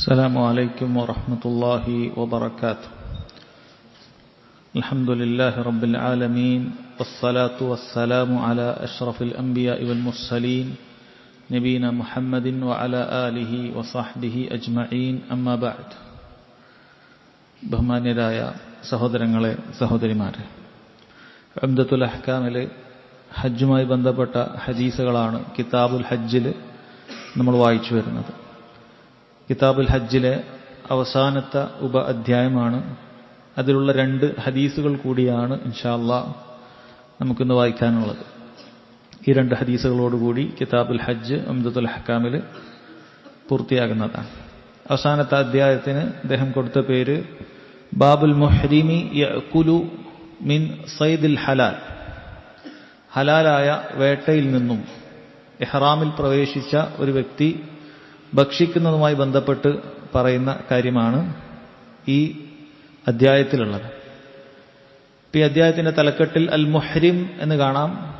السلام عليكم ورحمة الله وبركاته الحمد لله رب العالمين والصلاة والسلام على أشرف الأنبياء والمرسلين نبينا محمد وعلى آله وصحبه أجمعين أما بعد ബഹുമാന്യരായ സഹോദരങ്ങളെ സഹോദരിമാരെ അബ്ദത്തുൽ അഹ്കാമിലെ ഹജ്ജുമായി ബന്ധപ്പെട്ട ഹദീസുകളാണ് കിതാബുൽ ഹജ്ജിൽ നമ്മൾ വായിച്ചു വരുന്നത് കിതാബുൽ ഹജ്ജിലെ അവസാനത്തെ ഉപ അധ്യായമാണ്. അതിലുള്ള രണ്ട് ഹദീസുകൾ കൂടിയാണ് ഇൻഷാല്ല നമുക്കിന്ന് വായിക്കാനുള്ളത്. ഈ രണ്ട് ഹദീസുകളോടുകൂടി കിതാബുൽ ഹജ്ജ് അംദത്തുൽ ഹക്കാമിൽ പൂർത്തിയാകുന്നതാണ്. അവസാനത്തെ അധ്യായത്തിന് അദ്ദേഹം കൊടുത്ത പേര് ബാബുൽ മുഹരിമി യഅകുലു മിൻ സൈദിൽ ഹലാൽ. ഹലാലായ വേട്ടയിൽ നിന്നും എഹ്റാമിൽ പ്രവേശിച്ച ഒരു വ്യക്തി ഭക്ഷിക്കുന്നതുമായി ബന്ധപ്പെട്ട് പറയുന്ന കാര്യമാണ് ഈ അധ്യായത്തിലുള്ളത്. ഈ അധ്യായത്തിന്റെ തലക്കെട്ടിൽ അൽ മുഹരിം എന്ന് കാണാം.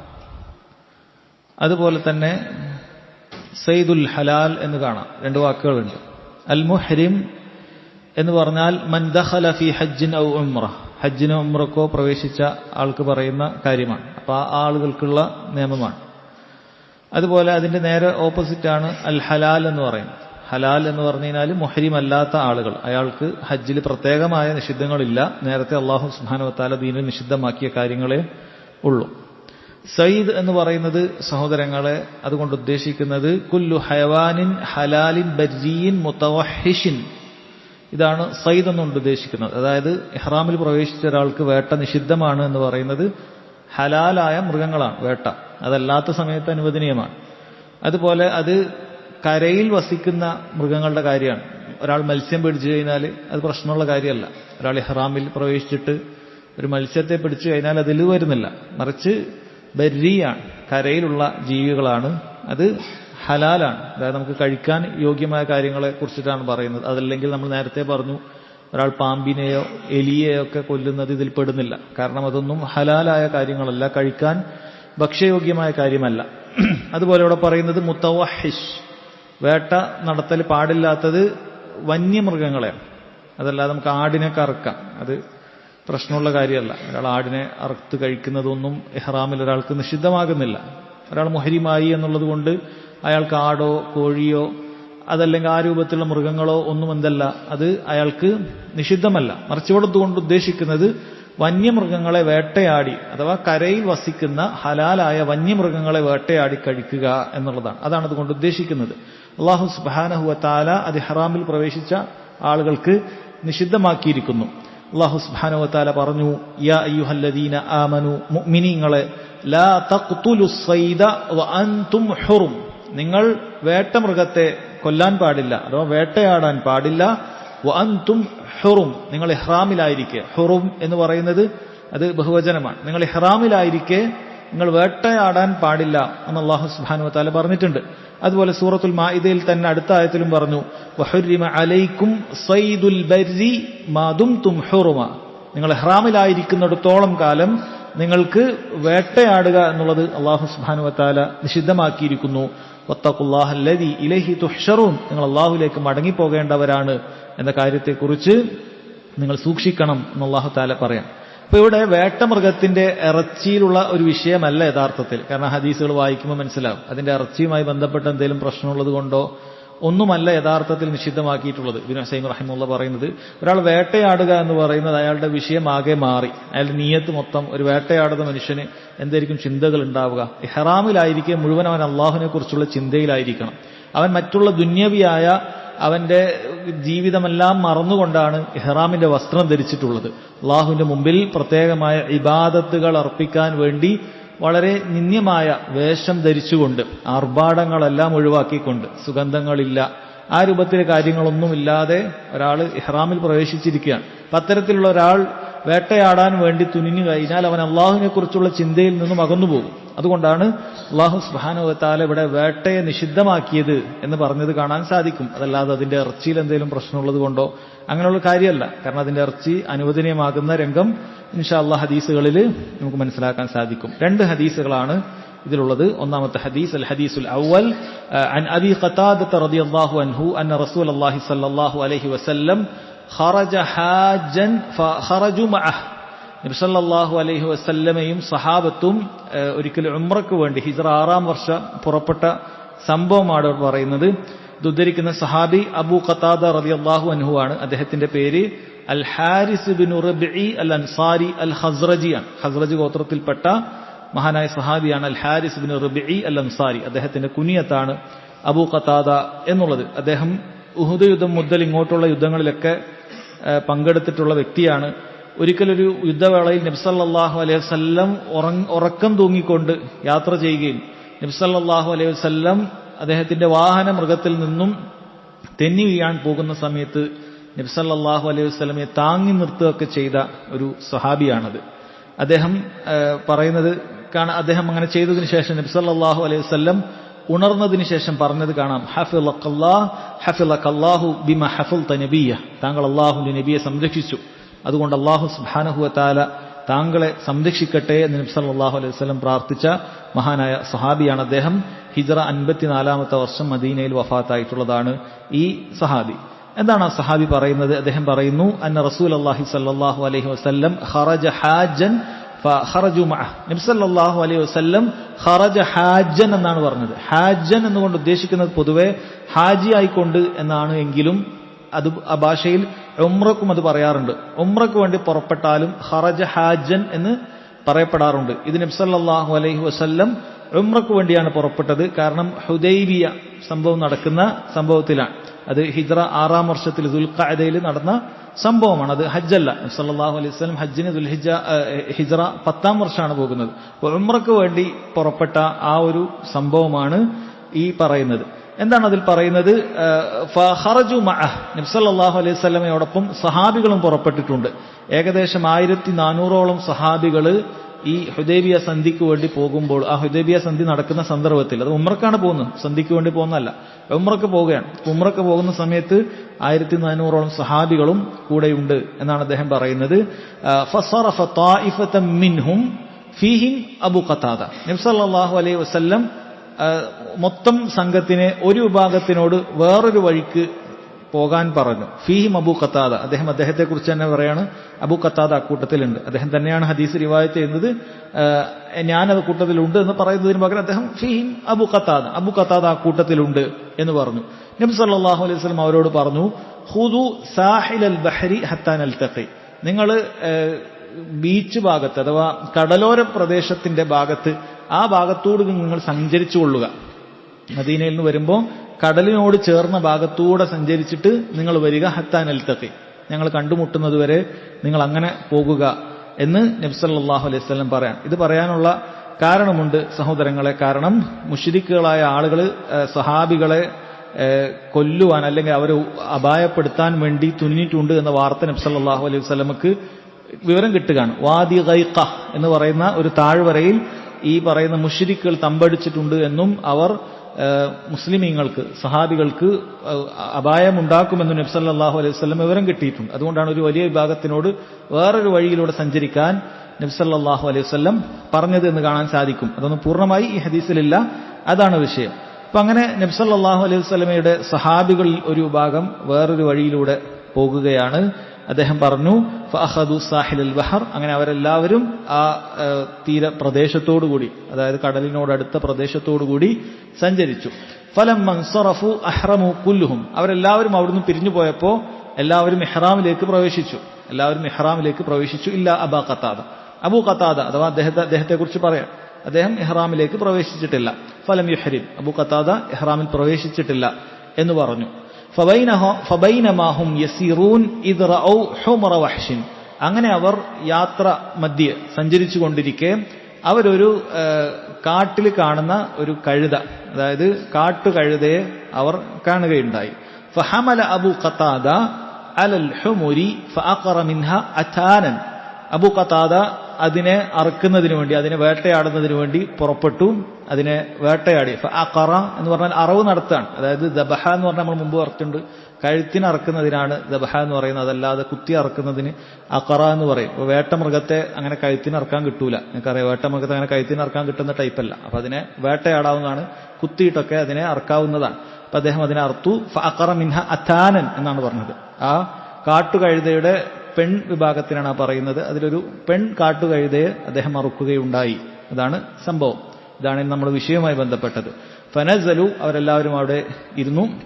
അതുപോലെ തന്നെ സയ്ദുൽ ഹലാൽ എന്ന് കാണാം. രണ്ട് വാക്കുകളുണ്ട്. അൽ മുഹരിം എന്ന് പറഞ്ഞാൽ മൻ ദഖല ഫി ഹജ്ജിൻ ഔ ഉംറ. ഹജ്ജിനോ ഉംറക്കോ പ്രവേശിച്ച ആൾക്ക് പറയുന്ന കാര്യമാണ്. അപ്പോൾ ആ ആളുകൾക്കുള്ള നിയമമാണ്. അതുപോലെ അതിന്റെ നേരെ ഓപ്പോസിറ്റാണ് അൽ ഹലാൽ എന്ന് പറയുന്നത്. ഹലാൽ എന്ന് പറഞ്ഞു കഴിഞ്ഞാൽ മുഹരിം അല്ലാത്ത ആളുകൾ. അയാൾക്ക് ഹജ്ജിൽ പ്രത്യേകമായ നിഷിദ്ധങ്ങളില്ല. നേരത്തെ അള്ളാഹു സുബാനുവത്താല ദീനിൽ നിഷിദ്ധമാക്കിയ കാര്യങ്ങളെ ഉള്ളൂ. സയ്യിദ് എന്ന് പറയുന്നത് സഹോദരങ്ങളെ അതുകൊണ്ട് ഉദ്ദേശിക്കുന്നത് കുല്ലു ഹയവാനിൻ ഹലാലിൻ ബർജീൻ മുത്തവഹിഷിൻ ഇതാണ് സയ്യിദ് എന്നുകൊണ്ട് ഉദ്ദേശിക്കുന്നത്. അതായത് ഇഹ്റാമിൽ പ്രവേശിച്ച ഒരാൾക്ക് വേട്ട നിഷിദ്ധമാണ് എന്ന് പറയുന്നത് ഹലാലായ മൃഗങ്ങളാണ് വേട്ട. അതല്ലാത്ത സമയത്ത് അനുവദനീയമാണ്. അതുപോലെ അത് കരയിൽ വസിക്കുന്ന മൃഗങ്ങളുടെ കാര്യമാണ്. ഒരാൾ മത്സ്യം പിടിച്ചു കഴിഞ്ഞാൽ അത് പ്രശ്നമുള്ള കാര്യമല്ല. ഒരാൾ ഇഹ്റാമിൽ പ്രവേശിച്ചിട്ട് ഒരു മത്സ്യത്തെ പിടിച്ചു കഴിഞ്ഞാൽ അതിൽ വരുന്നില്ല. മറിച്ച് ബരിയാണ് കരയിലുള്ള ജീവികളാണ്. അത് ഹലാലാണ്. അതായത് നമുക്ക് കഴിക്കാൻ യോഗ്യമായ കാര്യങ്ങളെ കുറിച്ചിട്ടാണ് പറയുന്നത്. അതല്ലെങ്കിൽ നമ്മൾ നേരത്തെ പറഞ്ഞു ഒരാൾ പാമ്പിനെയോ എലിയെയോ ഒക്കെ കൊല്ലുന്നത് ഇതിൽ പെടുന്നില്ല. കാരണം അതൊന്നും ഹലാലായ കാര്യങ്ങളല്ല. കഴിക്കാൻ ഭക്ഷ്യയോഗ്യമായ കാര്യമല്ല. അതുപോലെ ഇവിടെ പറയുന്നത് മുത്തവഹിഷ്. വേട്ട നടത്തൽ പാടില്ലാത്തത് വന്യമൃഗങ്ങളെയാണ്. അതല്ലാതെ നമുക്ക് ആടിനെ കറക്കാം. അത് പ്രശ്നമുള്ള കാര്യമല്ല. ഒരാൾ ആടിനെ അറുത്ത് കഴിക്കുന്നതൊന്നും എഹ്റാമിൽ ഒരാൾക്ക് നിഷിദ്ധമാകുന്നില്ല. ഒരാൾ മുഹരിമായി എന്നുള്ളത് കൊണ്ട് അയാൾക്ക് ആടോ കോഴിയോ അതല്ലെങ്കിൽ ആ രൂപത്തിലുള്ള മൃഗങ്ങളോ ഒന്നും എന്തല്ല. അത് അയാൾക്ക് നിഷിദ്ധമല്ല. മറിച്ച് കൊണ്ട് ഉദ്ദേശിക്കുന്നത് വന്യമൃഗങ്ങളെ വേട്ടയാടി അഥവാ കരയിൽ വസിക്കുന്ന ഹലാലായ വന്യമൃഗങ്ങളെ വേട്ടയാടി കഴിക്കുക എന്നുള്ളതാണ്. അതാണ് അതുകൊണ്ട് ഉദ്ദേശിക്കുന്നത്. അള്ളാഹു സുബാനഹുവ താല അത് ഹറാമിൽ പ്രവേശിച്ച ആളുകൾക്ക് നിഷിദ്ധമാക്കിയിരിക്കുന്നു. അള്ളാഹു സുബാനഹുവ താല പറഞ്ഞു യാ അയ്യുഹല്ലദീന ആമനു മുഅ്മിനീങ്ങളെ ലാ തഖ്തുലു സൈദ വ അൻതും ഹുറും. നിങ്ങൾ വേട്ടമൃഗത്തെ കൊല്ലാൻ പാടില്ല അഥവാ വേട്ടയാടാൻ പാടില്ല. വ ഹെറും നിങ്ങൾ ഹ്റാമിലായിരിക്കെ ഹുറും എന്ന് പറയുന്നത് അത് ബഹുവചനമാണ്. നിങ്ങൾ ഇഹ്റാമിലായിരിക്കെ നിങ്ങൾ വേട്ടയാടാൻ പാടില്ല എന്ന് അള്ളാഹു സുബാനു താല പറഞ്ഞിട്ടുണ്ട്. അതുപോലെ സൂറത്തുൽ മാഇദയിൽ തന്നെ അടുത്ത ആയത്തിലും പറഞ്ഞു അലൈക്കും സൈദുൽ ബരി മാതും തും നിങ്ങൾ ഹ്റാമിലായിരിക്കുന്നിടത്തോളം കാലം നിങ്ങൾക്ക് വേട്ടയാടുക എന്നുള്ളത് അള്ളാഹു സുബാനു വത്താല നിഷിദ്ധമാക്കിയിരിക്കുന്നു. നിങ്ങൾ അള്ളാഹുലേക്ക് മടങ്ങിപ്പോകേണ്ടവരാണ് എന്ന കാര്യത്തെക്കുറിച്ച് നിങ്ങൾ സൂക്ഷിക്കണം എന്ന് അള്ളാഹു താല പറയാം. അപ്പൊ ഇവിടെ വേട്ടമൃഗത്തിന്റെ ഇറച്ചിയിലുള്ള ഒരു വിഷയമല്ല യഥാർത്ഥത്തിൽ. കാരണം ഹദീസുകൾ വായിക്കുമ്പോൾ മനസ്സിലാവും. അതിന്റെ ഇറച്ചിയുമായി ബന്ധപ്പെട്ട് എന്തെങ്കിലും പ്രശ്നമുള്ളത് കൊണ്ടോ ഒന്നുമല്ല യഥാർത്ഥത്തിൽ നിഷിദ്ധമാക്കിയിട്ടുള്ളത്. ഇബിൻ ഹസൈം റഹിമുള്ള പറയുന്നത് ഒരാൾ വേട്ടയാടുക എന്ന് പറയുന്നത് അയാളുടെ വിഷയം ആകെ മാറി. അയാളുടെ നീയത്ത് മൊത്തം ഒരു വേട്ടയാടുന്ന മനുഷ്യന് എന്തായിരിക്കും ചിന്തകൾ ഉണ്ടാവുക? ഇഹ്റാമിലായിരിക്കെ മുഴുവൻ അവൻ അള്ളാഹുവിനെ കുറിച്ചുള്ള ചിന്തയിലായിരിക്കണം. അവൻ മറ്റുള്ള ദുന്യവിയായ അവന്റെ ജീവിതമെല്ലാം മറന്നുകൊണ്ടാണ് ഇഹ്റാമിന്റെ വസ്ത്രം ധരിച്ചിട്ടുള്ളത്. അള്ളാഹുവിന്റെ മുമ്പിൽ പ്രത്യേകമായ ഇബാദത്തുകൾ അർപ്പിക്കാൻ വേണ്ടി വളരെ നിന്ദ്യമായ വേഷം ധരിച്ചുകൊണ്ട് ആർഭാടങ്ങളെല്ലാം ഒഴിവാക്കിക്കൊണ്ട് സുഗന്ധങ്ങളില്ല ആ രൂപത്തിലെ കാര്യങ്ങളൊന്നുമില്ലാതെ ഒരാൾ ഇഹ്റാമിൽ പ്രവേശിച്ചിരിക്കുകയാണ്. അത്തരത്തിലുള്ള ഒരാൾ വേട്ടയാടാൻ വേണ്ടി തുനിഞ്ഞു കഴിഞ്ഞാൽ അവൻ അള്ളാഹുവിനെ കുറിച്ചുള്ള ചിന്തയിൽ നിന്നും അകന്നുപോകും അതുകൊണ്ടാണ് അള്ളാഹു സുബാനുവത്താല ഇവിടെ വേട്ടയെ നിഷിദ്ധമാക്കിയത് എന്ന് പറഞ്ഞത് കാണാൻ സാധിക്കും. അതല്ലാതെ അതിന്റെ ഇറച്ചിയിൽ എന്തെങ്കിലും പ്രശ്നമുള്ളത് കൊണ്ടോ അങ്ങനെയുള്ള കാര്യമല്ല. കാരണം അതിന്റെ ഇറച്ചി അനുവദനീയമാകുന്ന രംഗം ഇൻഷാല്ല ഹദീസുകളിൽ നമുക്ക് മനസ്സിലാക്കാൻ സാധിക്കും. രണ്ട് ഹദീസുകളാണ് ഇതിലുള്ളത്. ഒന്നാമത്തെ ഹദീസ് അൽ ഹദീസുൽ അവൽ നബി വസല്ലമയും സഹാബത്തും ഒരിക്കലും ഉംറക്ക് വേണ്ടി ഹിജ്റ ആറാം വർഷ പുറപ്പെട്ട സംഭവമാണ് പറയുന്നത്. ഇത് ഉദ്ധരിക്കുന്ന സഹാബി അബു ഖതാദ റളിയല്ലാഹു അൻഹു ആണ്. അദ്ദേഹത്തിന്റെ പേര് al Harith bin Urabi al Ansari അൽ ഹസ്രജിയാണ് ഹസ്രജ് ഗോത്രത്തിൽപ്പെട്ട മഹാനായ സഹാബിയാണ് al Harith bin Urabi al Ansari അദ്ദേഹത്തിന്റെ കുനിയത്താണ് അബു ഖത്താദ എന്നുള്ളത്. അദ്ദേഹം ഉഹുദ് യുദ്ധം മുതൽ ഇങ്ങോട്ടുള്ള യുദ്ധങ്ങളിലൊക്കെ പങ്കെടുത്തിട്ടുള്ള വ്യക്തിയാണ്. ഒരിക്കലൊരു യുദ്ധവേളയിൽ നബ്സല്ലാഹു അലൈഹി വസ്ല്ലം ഉറക്കം തൂങ്ങിക്കൊണ്ട് യാത്ര ചെയ്യുകയും നബ്സല്ലാഹു അലൈഹി വസ്ല്ലം അദ്ദേഹത്തിന്റെ വാഹന മൃഗത്തിൽ നിന്നും തെന്നി വീഴാൻ പോകുന്ന സമയത്ത് നബ്സല്ലാഹു അലൈഹി വസ്ലമെ താങ്ങി നിർത്തുകയൊക്കെ ചെയ്ത ഒരു സഹാബിയാണത് അദ്ദേഹം പറയുന്നത് കാണാം അദ്ദേഹം അങ്ങനെ ചെയ്തതിനു ശേഷം നബ്സല്ലാഹു അലൈഹി വസ്ലം ഉണർന്നതിന് ശേഷം പറഞ്ഞത് കാണാം ഹഫിളഹു ബിമ ഹഫുൽ നബിയ താങ്കൾ അള്ളാഹുന്റെ നബിയെ സംരക്ഷിച്ചു. അതുകൊണ്ട് അള്ളാഹു സുബാനഹുവത്താല താങ്കളെ സംരക്ഷിക്കട്ടെ എന്ന് നബ്സല്ലാഹു അലൈഹി വസ്ലം പ്രാർത്ഥിച്ച മഹാനായ സഹാബിയാണ് അദ്ദേഹം. ഹിജറ അൻപത്തിനാലാമത്തെ വർഷം മദീനയിൽ വഫാത്തായിട്ടുള്ളതാണ് ഈ സഹാബി എന്താണ് ആ സഹാബി പറയുന്നത്? അദ്ദേഹം പറയുന്നു അന്ന റസൂൽ അള്ളാഹി സല്ലാഹു അലൈഹി വസ്ല്ലം ഹറജ ഹാജൻ ഫഖറജു മഅ നബി സല്ലല്ലാഹു അലൈഹി വസല്ലം ഹറജ ഹാജൻ എന്നാണ് പറഞ്ഞത്. ഹാജൻ എന്നുകൊണ്ട് ഉദ്ദേശിക്കുന്നത് പൊതുവെ ഹാജി ആയിക്കൊണ്ട് എന്നാണ് എങ്കിലും അത് ആ ഭാഷയിൽ ഉമ്രക്കും അത് പറയാറുണ്ട്. ഉമ്രക്ക് വേണ്ടി പുറപ്പെട്ടാലും ഹറജ ഹാജൻ എന്ന് പറയപ്പെടാറുണ്ട്. ഇത് നബ്സല്ലാഹു അലൈഹി വസല്ലം ഉമ്രക്ക് വേണ്ടിയാണ് പുറപ്പെട്ടത്. കാരണം ഹുദൈബിയ സംഭവം നടക്കുന്ന സംഭവത്തിലാണ്. അത് ഹിജ്റ ആറാം വർഷത്തിൽ ദുൽഖായതയിൽ നടന്ന സംഭവമാണ്. അത് ഹജ്ജല്ല. സല്ലാഹു അലൈഹി സ്വലം ഹജ്ജിന് ദുൽഹിജ ഹിജ്റ പത്താം വർഷമാണ് പോകുന്നത്. അപ്പോൾ ഉമ്രക്ക് വേണ്ടി പുറപ്പെട്ട ആ ഒരു സംഭവമാണ് ഈ പറയുന്നത്. എന്താണ് അതിൽ പറയുന്നത്? ഫഹറജു നബ്സല്ലാഹു അലൈഹി സ്വലമയോടൊപ്പം സഹാബികളും പുറപ്പെട്ടിട്ടുണ്ട്. ഏകദേശം ആയിരത്തി നാനൂറോളം സഹാബികൾ ഈ ഹുദൈബിയ സന്ധിക്ക് വേണ്ടി പോകുമ്പോൾ ആ ഹുദൈബിയ സന്ധി നടക്കുന്ന സന്ദർഭത്തിൽ അത് ഉമ്രക്കാണ് പോകുന്നത് സന്ധിക്ക് വേണ്ടി പോകുന്നതല്ല. ഉമ്രക്ക് പോവുകയാണ്. ഉമ്രക്ക് പോകുന്ന സമയത്ത് ആയിരത്തി നാനൂറോളം സഹാബികളും കൂടെയുണ്ട് എന്നാണ് അദ്ദേഹം പറയുന്നത്. മിൻഹും ഫീഹിം അബു ഖത്താദ. നിബ്സല്ലാഹു അലൈഹി വസ്ല്ലം മൊത്തം സംഘത്തിനെ ഒരു വിഭാഗത്തിനോട് വേറൊരു വഴിക്ക് പോകാൻ പറഞ്ഞു. ഫീഹിം അബു കത്താദ അദ്ദേഹം അദ്ദേഹത്തെ കുറിച്ച് തന്നെ പറയാണ്. അബു കത്താദ അക്കൂട്ടത്തിലുണ്ട്. അദ്ദേഹം തന്നെയാണ് ഹദീസ് റിവായത്ത് ചെയ്യുന്നത്. ഞാനത് കൂട്ടത്തിലുണ്ട് എന്ന് പറയുന്നതിന് പകരം അദ്ദേഹം ഫീഹിം അബു കത്താദ അബു കത്താദ അക്കൂട്ടത്തിലുണ്ട് എന്ന് പറഞ്ഞു. നബി സല്ലാഹു അലൈഹി സ്വലം അവരോട് പറഞ്ഞു ഹുദു സാഹിൽ അൽ ബഹരി ഹത്താൻ അൽ തഖി നിങ്ങൾ ബീച്ച് ഭാഗത്ത് അഥവാ കടലോര പ്രദേശത്തിന്റെ ഭാഗത്ത് ആ ഭാഗത്തോട് നിങ്ങൾ സഞ്ചരിച്ചു കൊള്ളുക. മദീനയിൽ നിന്ന് വരുമ്പോൾ കടലിനോട് ചേർന്ന ഭാഗത്തൂടെ സഞ്ചരിച്ചിട്ട് നിങ്ങൾ വരിക ഹത്താൻ അൽത്തഖി ഞങ്ങൾ കണ്ടുമുട്ടുന്നത് വരെ നിങ്ങൾ അങ്ങനെ പോകുക എന്ന് നബ്സല്ലാഹു അലൈഹി സ്വലം പറയാം ഇത് പറയാനുള്ള കാരണമുണ്ട് സഹോദരങ്ങളെ. കാരണം മുഷിരിക്കുകളായ ആളുകൾ സഹാബികളെ കൊല്ലുവാൻ അല്ലെങ്കിൽ അവരെ അപായപ്പെടുത്താൻ വേണ്ടി തുനിഞ്ഞിട്ടുണ്ട് എന്ന വാർത്ത നബ്സല്ലാഹു അലൈഹി വസ്ലമക്ക് വിവരം കിട്ടുകയാണ്. വാദി ഗൈഖ എന്ന് പറയുന്ന ഒരു താഴ്വരയിൽ ഈ പറയുന്ന മുഷിരിക്കുകൾ തമ്പടിച്ചിട്ടുണ്ട് എന്നും അവർ മുസ്ലിമീങ്ങൾക്ക് സഹാബികൾക്ക് അപായമുണ്ടാക്കുമെന്ന് നബ്സല്ലാഹു അലൈഹി വസ്ലം വിവരം കിട്ടിയിട്ടുണ്ട്. അതുകൊണ്ടാണ് ഒരു വലിയ വിഭാഗത്തിനോട് വേറൊരു വഴിയിലൂടെ സഞ്ചരിക്കാൻ നബ്സല്ലാഹു അലൈഹി വസ്ലം പറഞ്ഞത് എന്ന് കാണാൻ സാധിക്കും. അതൊന്നും പൂർണമായി ഈ ഹദീസിലില്ല. അതാണ് വിഷയം. അപ്പൊ അങ്ങനെ നബ്സല്ലാഹു അലൈഹി വസ്ലമയുടെ സഹാബികളിൽ ഒരു വിഭാഗം വേറൊരു വഴിയിലൂടെ പോകുകയാണ്. അദ്ദേഹം പറഞ്ഞു ഫഹദു സാഹിൽ അൽ ബഹർ. അങ്ങനെ അവരെല്ലാവരും ആ തീര പ്രദേശത്തോടുകൂടി അതായത് കടലിനോടടുത്ത പ്രദേശത്തോടുകൂടി സഞ്ചരിച്ചു. ഫലം മൻസറഫു അഹ്റമു കുല്ലുഹും. അവരെല്ലാവരും അവിടുന്ന് പിരിഞ്ഞു പോയപ്പോൾ എല്ലാവരും ഇഹ്റാമിലേക്ക് പ്രവേശിച്ചു. എല്ലാവരും ഇഹ്റാമിലേക്ക് പ്രവേശിച്ചു. ഇല്ല അബ കത്താദ അബു കത്താദ അഥവാ അദ്ദേഹത്തെ അദ്ദേഹത്തെ കുറിച്ച് പറയാം. അദ്ദേഹം ഇഹ്റാമിലേക്ക് പ്രവേശിച്ചിട്ടില്ല. ഫലം യുഹരിം. അബു കത്താദ ഇഹ്റാമിൽ പ്രവേശിച്ചിട്ടില്ല എന്ന് പറഞ്ഞു. അങ്ങനെ അവർ യാത്ര മധ്യ സഞ്ചരിച്ചു കൊണ്ടിരിക്കെ അവരൊരു കാട്ടിൽ കാണുന്ന ഒരു കഴുത അതായത് കാട്ടുകഴുതയെ അവർ കാണുകയുണ്ടായി. ഫഹമല അബു ഖത്താദ അലൽ ഹുമുരി മിൻഹ അഥാനൻ അബു ഖത്താദ അതിനെ അറുക്കുന്നതിന് വേണ്ടി അതിനെ വേട്ടയാടുന്നതിന് വേണ്ടി പുറപ്പെട്ടു. അതിനെ വേട്ടയാടി. അക്കറ എന്ന് പറഞ്ഞാൽ അറവ് നടത്താണ്. അതായത് ദബഹ എന്ന് പറഞ്ഞാൽ നമ്മൾ മുമ്പ് പറഞ്ഞിട്ടുണ്ട് കഴുത്തിന് അറക്കുന്നതിനാണ് ദബഹ എന്ന് പറയുന്നത്. അതല്ലാതെ കുത്തി അറക്കുന്നതിന് അക്കറ എന്ന് പറയും. അപ്പൊ വേട്ട മൃഗത്തെ അങ്ങനെ കഴുത്തിന് അറക്കാൻ കിട്ടൂല. നിങ്ങൾക്കറിയാം വേട്ട മൃഗത്തെ അങ്ങനെ കഴുത്തിന് അറക്കാൻ കിട്ടുന്ന ടൈപ്പല്ല. അപ്പൊ അതിനെ വേട്ടയാടാവുന്നതാണ്. കുത്തിയിട്ടൊക്കെ അതിനെ അറക്കാവുന്നതാണ്. അപ്പൊ അദ്ദേഹം അതിനെ അർത്തു അക്കറ മിൻഹ അത്താനൻ എന്നാണ് പറഞ്ഞത്. ആ കാട്ടുകഴുതയുടെ പെൺ വിഭാഗത്തിനാണ് പറയുന്നത്. അതിലൊരു പെൺ കാട്ടുകഴുതയെ അദ്ദേഹം അറുക്കുകയുണ്ടായി. അതാണ് സംഭവം. ഇതാണ് നമ്മൾ വിഷയവുമായി ബന്ധപ്പെട്ടത്. ഫനസലു അവരെല്ലാവരും അവിടെ ഇരുന്നു.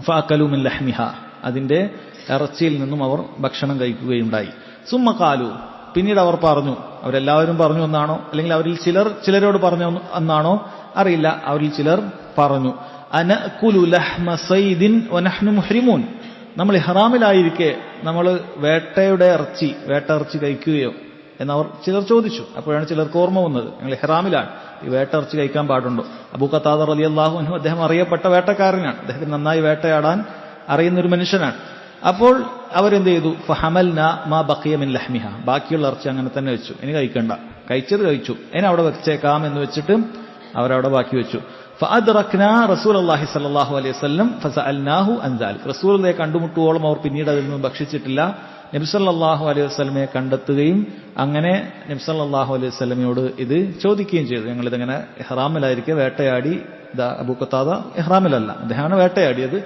ഫാക്കലുമിൻ ലഹ്മിഹ. അതിന്റെ ഇറച്ചിയിൽ നിന്നും അവർ ഭക്ഷണം കഴിക്കുകയുണ്ടായി. സുമ്മക്കാലു പിന്നീട് അവർ പറഞ്ഞു അവരെല്ലാവരും പറഞ്ഞു എന്നാണോ? അല്ലെങ്കിൽ അവരിൽ ചിലർ ചിലരോട് പറഞ്ഞു എന്നാണോ? അറിയില്ല. അവരിൽ ചിലർ പറഞ്ഞു അനകുലു ലഹ്മ സൈദിൻ വനഹ്നു മുഹ്രിമൂൻ. നമ്മൾ ഇഹ്റാമിലായിരിക്കെ നമ്മൾ വേട്ടയുടെ ഇറച്ചി വേട്ട ഇറച്ചി കഴിക്കുകയോ എന്നവർ ചിലർ ചോദിച്ചു. അപ്പോഴാണ് ചിലർക്ക് ഓർമ്മ വന്നത്. ഞങ്ങൾ ഹെറാമിലാണ് ഈ വേട്ട ഇറച്ചി കഴിക്കാൻ പാടുണ്ടോ? അബൂ കത്താദർ അലി അള്ളാഹുനും അദ്ദേഹം അറിയപ്പെട്ട വേട്ടക്കാരനാണ്. അദ്ദേഹത്തിന് നന്നായി വേട്ടയാടാൻ അറിയുന്ന ഒരു മനുഷ്യനാണ്. അപ്പോൾ അവരെന്ത് ചെയ്തു? ഫഹമൽന മാ ബക്കിയമിൻ ലഹ്മിഹ. ബാക്കിയുള്ള ഇറച്ചി അങ്ങനെ തന്നെ വെച്ചു. ഇനി കഴിക്കണ്ട. കഴിച്ചത് കഴിച്ചു. ഇനി അവിടെ വെച്ചേക്കാം എന്ന് വെച്ചിട്ട് അവരവിടെ ബാക്കി വെച്ചു. ഫഅദ്റക്ന റസൂൽ അള്ളാഹി സല്ലാഹു അലൈഹി വസല്ലം ഫസഅൽനാഹു അൻസാൽ റസൂലിനെ കണ്ടുമുട്ടുവോളം അവർ പിന്നീട് അതിൽ നിന്നും ഭക്ഷിച്ചിട്ടില്ല. നബ്സല്ലാഹു അലൈഹി വസ്ലമയെ കണ്ടെത്തുകയും അങ്ങനെ നബ്സല്ലാഹു അലൈഹി വസ്ലമയോട് ഇത് ചോദിക്കുകയും ചെയ്തു. ഞങ്ങൾ ഇതിങ്ങനെ ഇഹ്റാമിലായിരിക്കെ വേട്ടയാടി അബൂ ഖത്താദ ഇഹ്റാമിലല്ല അദ്ദേഹമാണ് വേട്ടയാടിയത്.